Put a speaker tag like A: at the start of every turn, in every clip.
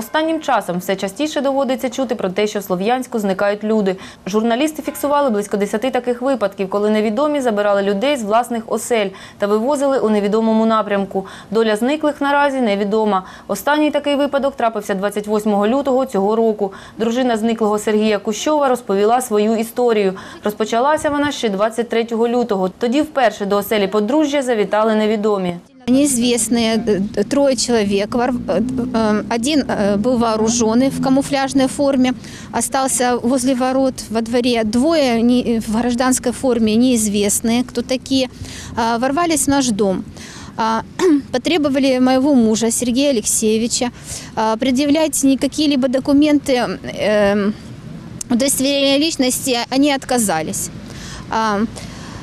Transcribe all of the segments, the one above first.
A: Останнім часом все частіше доводиться чути про те, що в Слов'янську зникають люди. Журналісти фіксували близько 10 таких випадків, коли невідомі забирали людей з власних осель та вивозили у невідомому напрямку. Доля зниклих наразі невідома. Останній такий випадок трапився 28 лютого цього року. Дружина зниклого Сергія Кущова розповіла свою історію. Розпочалася вона ще 23 лютого. Тоді вперше до оселі подружжя завітали невідомі.
B: Неизвестные э, трое человек. Э, э, Один был вооруженный в камуфляжной форме, остался возле ворот во дворе. Двое в гражданской форме, неизвестные, кто такие, а, ворвались в наш дом. А, Потребовали моего мужа Сергея Алексеевича а, предъявлять не какие-либо документы э, удостоверения личности, они отказались.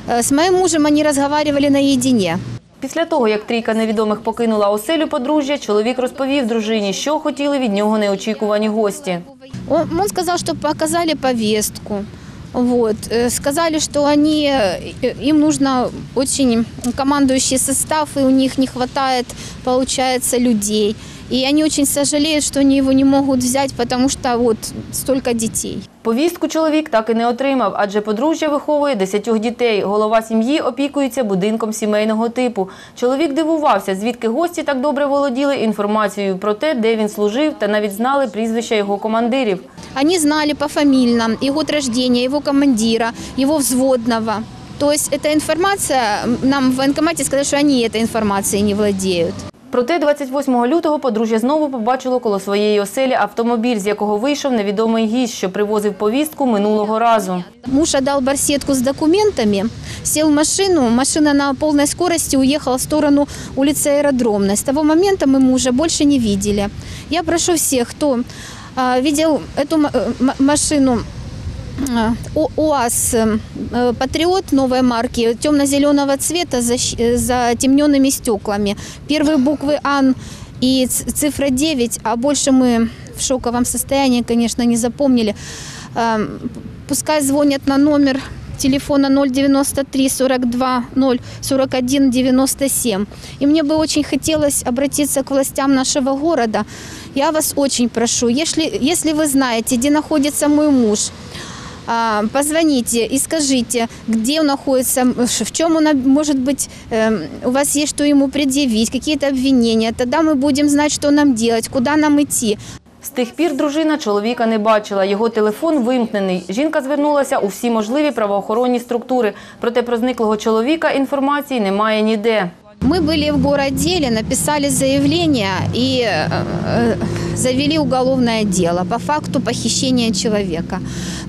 B: С моим мужем они разговаривали наедине.
A: Після того, як трійка невідомих покинула оселю подружжя, чоловік розповів дружині, що хотіли від нього неочікувані гості.
B: Он сказал, что показали повестку. Вот. э, Сказали, что они, им нужно очень командующий состав, и у них не хватает, получается, людей. И они очень сожалеют, что они его не могут взять, потому что вот столько детей.
A: Повістку чоловік так і не отримав, адже подружжя виховує десятьох дітей. Голова сім'ї опікується будинком сімейного типу. Чоловік дивувався, звідки гості так добре володіли інформацією про те, де він служив, та навіть знали прізвища його командирів.
B: Они знали по фамильным и год рождения его командира, его взводного. То есть эта информация, нам в военкомате сказали, что они этой информацией не владеют.
A: Проте 28 лютого подружжя знову побачило коло своєї оселі автомобіль, з якого вийшов невідомий гість, що привозив повістку минулого разу.
B: Муж отдал барсетку с документами, сел в машину, машина на полной скорости уехала в сторону улицы Аэродромной. С того момента мы мужа больше не видели. Я прошу всех, кто а, видел эту м- э, м- машину, а, О- УАЗ э, «Патриот» новой марки, темно-зеленого цвета щ- э, затемненными стеклами. Первые буквы «АН» и цифра 9, а больше мы в шоковом состоянии, конечно, не запомнили. Эм, Пускай звонят на номер телефона 093 42 0 41 97. И мне бы очень хотелось обратиться к властям нашего города. Я вас очень прошу, если, если вы знаете, где находится мой муж, а, позвоните и скажите, где он находится, м, ш- в чем он, об- может быть, эм, у вас есть что ему предъявить, какие-то обвинения. Тогда мы будем знать, что нам делать, куда нам идти.
A: З тих пір дружина чоловіка не бачила. Його телефон вимкнений. Жінка звернулася у всі можливі правоохоронні структури. Проте про зниклого чоловіка інформації немає ніде.
B: Мы были в городделе, написали заявление и э, э, завели уголовное дело по факту похищения человека.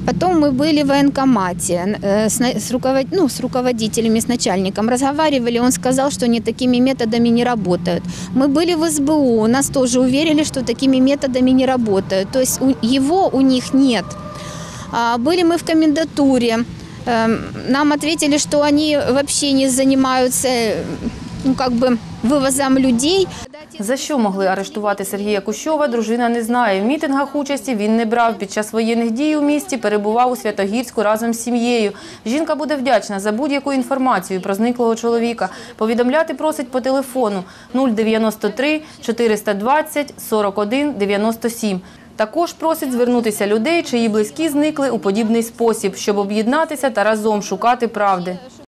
B: Потом мы были в военкомате э, с, руковод- ну, с руководителями, с начальником, разговаривали, он сказал, что они такими методами не работают. Мы были в СБУ, нас тоже уверили, что такими методами не работают. То есть у- его у них нет. А, Были мы в комендатуре. Эм, Нам ответили, что они вообще не занимаются ну, как бы вывозом людей.
A: За що могли арештувати Сергія Кущова, дружина не знає. В мітингах участі він не брав. Під час воєнних дій у місті перебував у Святогірську разом з сім'єю. Жінка буде вдячна за будь-яку інформацію про зниклого чоловіка. Повідомляти просить по телефону 093 420 41 97. Також просить звернутися людей, чиї близькі зникли у подібний спосіб, щоб об'єднатися та разом шукати правди.